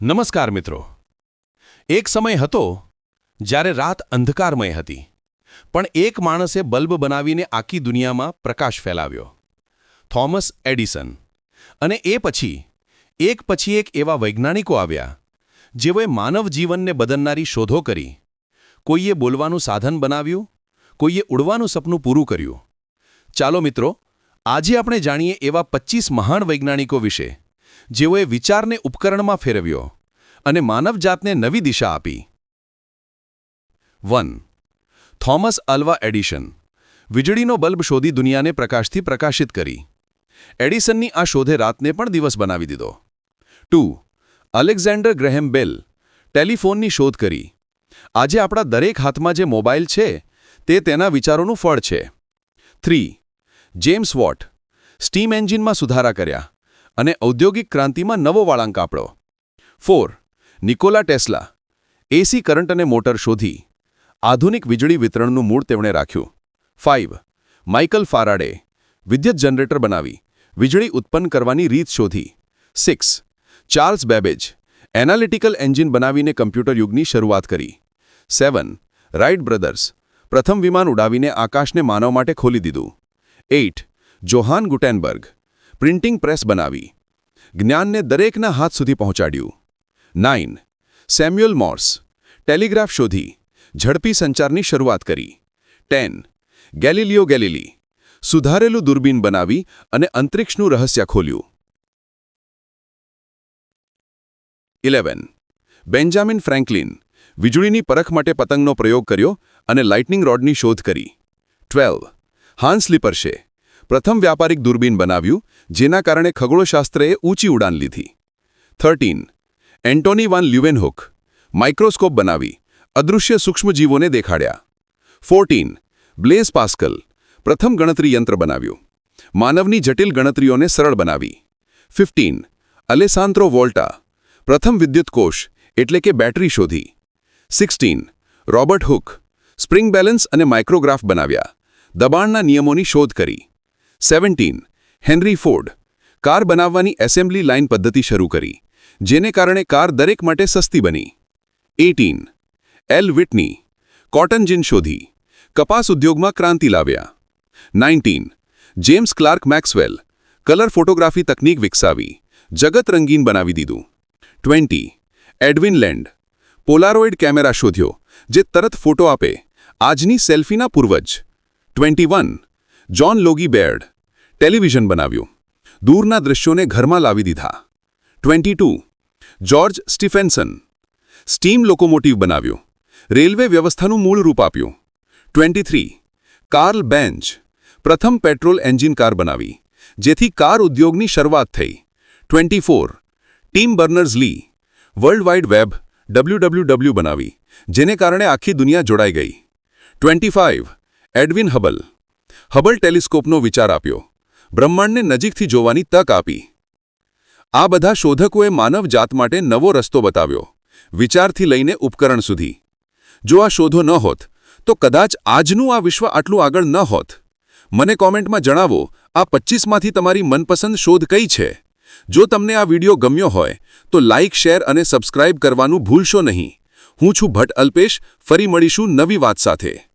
નમસ્કાર મિત્રો. એક સમય હતો જ્યારે રાત અંધકારમય હતી, પણ એક માણસે બલ્બ બનાવીને આખી દુનિયામાં પ્રકાશ ફેલાવ્યો. Thomas Edison. અને એ પછી, એક પછી એક એવા વૈજ્ઞાનિકો આવ્યા, જેઓએ માનવ જીવનને બદલનારી શોધો કરી. કોઈએ બોલવાનું સાધન બનાવ્યું, કોઈએ ઉડવાનું સપનું પૂરું કર્યું. ચાલો મિત્રો, આજે આપણે જાણીએ એવા 25 મહાન વૈજ્ઞાનિકો વિશે. જેઓએ વિચારને ઉપકરણમાં ફેરવ્યો અને માનવજાતને નવી દિશા આપી. વન. Thomas Alva Edison. વીજળીનો બલ્બ શોધી દુનિયાને પ્રકાશથી પ્રકાશિત કરી. એડિસનની આ શોધે રાતને પણ દિવસ બનાવી દીધો. ટુ. અલેક્ઝાન્ડર ગ્રેહેમ બેલ. ટેલિફોનની શોધ કરી. આજે આપણા દરેક હાથમાં જે મોબાઈલ છે, તે તેના વિચારોનું ફળ છે. થ્રી. James vote. સ્ટીમ એન્જિનમાં સુધારા કર્યા. અને ઔદ્યોગિક ક્રાંતિમાં નવો વાળાંક આપણો four, Nikola Tesla. AC current અને મોટર શોધી. આધુનિક વીજળી વિતરણનું મૂળ તેમણે રાખ્યું. Five Michael Faraday. વિદ્યુત જનરેટર બનાવી. વીજળી ઉત્પન્ન કરવાની રીત શોધી. Six, Charles Babbage. Analytical engine બનાવીને કમ્પ્યુટર યુગની શરૂઆત કરી. Seven Wright brothers. પ્રથમ વિમાન ઉડાવીને આકાશને માનવ માટે ખોલી દીધું. Eight Johann Gutenberg. Printing press બનાવી. જ્ઞાનને દરેકના હાથ સુધી પહોંચાડ્યું. નાઇન. Samuel Morse. ટેલિગ્રાફ શોધી. ઝડપી સંચારની શરૂઆત કરી. ટેન. ગેલિલિયો ગેલિલી. સુધારેલું દૂરબીન બનાવી અને અંતરિક્ષનું રહસ્ય ખોલ્યું. ઇલેવન. Benjamin Franklin. વીજળીની પરખ માટે પતંગનો પ્રયોગ કર્યો અને લાઇટનિંગ રોડની શોધ કરી. ટ્વેલ્વ. Hans Lippershey. પ્રથમ વ્યાપારિક દૂરબીન બનાવ્યું, જેના કારણે ખગોળશાસ્ત્રએ ઊંચી ઉડાન લીધી. Thirteen Antonie van Leeuwenhoek microscope બનાવી, અદૃશ્ય સૂક્ષ્મજીવોને દેખાડ્યા. ફોર્ટીન બ્લેઝ પાસ્કલ પ્રથમ ગણતરી યંત્ર બનાવ્યું. માનવની જટિલ ગણતરીઓને સરળ બનાવી. ફિફ્ટીન અલેસાન્ત્રો વોલ્ટા પ્રથમ વિદ્યુત કોષ, એટલે કે બેટરી શોધી. Sixteen Robert Hooke spring balance અને માઇક્રોગ્રાફ બનાવ્યા. દબાણના નિયમોની શોધ કરી. સેવન્ટીન હેનરી ફોર્ડ કાર બનાવવાની એસેમ્બલી લાઇન પદ્ધતિ શરૂ કરી, જેને કારણે કાર દરેક માટે સસ્તી બની. Eighteen Eli Whitney cotton gin શોધી, કપાસ ઉદ્યોગમાં ક્રાંતિ લાવ્યા. Nineteen James Clerk Maxwell colour photography તકનીક વિકસાવી, જગત રંગીન બનાવી દીધું. Twenty Edwin Land Polaroid camera શોધ્યો, જે તરત ફોટો આપે, આજની સેલ્ફીના પૂર્વજ. Twenty one John Logie Baird television બનાવ્યું. દૂરના દૃશ્યોને ઘરમાં લાવી દીધા. Twenty George Stephenson steam locomotive બનાવ્યું. રેલવે વ્યવસ્થાનું મૂળ રૂપ આપ્યું. ટ્વેન્ટી થ્રી કાર્લ બેન્ચ પ્રથમ પેટ્રોલ એન્જિન કાર બનાવી, જેથી કાર ઉદ્યોગની શરૂઆત થઈ. Twenty four Tim Berners Lee world wide web WWW બનાવી, જેને કારણે આખી દુનિયા જોડાઈ ગઈ. Twenty five Edwin Hubble Hubble ટેલિસ્કોપનો વિચાર આપ્યો. બ્રહ્માંડને નજીકથી જોવાની તક આપી. આ બધા શોધકોએ માનવ જાત માટે નવો રસ્તો બતાવ્યો. વિચારથી લઈને ઉપકરણ સુધી. જો આ શોધો ન હોત, તો કદાચ આજનું આ વિશ્વ આટલું આગળ ન હોત. મને કોમેન્ટમાં જણાવો, આ પચ્ચીસમાંથી તમારી મનપસંદ શોધ કઈ છે? જો તમને આ વિડિયો ગમ્યો હોય, તો લાઇક શેર અને સબસ્ક્રાઇબ કરવાનું ભૂલશો નહીં. હું છું ભટ્ટ અલ્પેશ, ફરી મળીશું નવી વાત સાથે.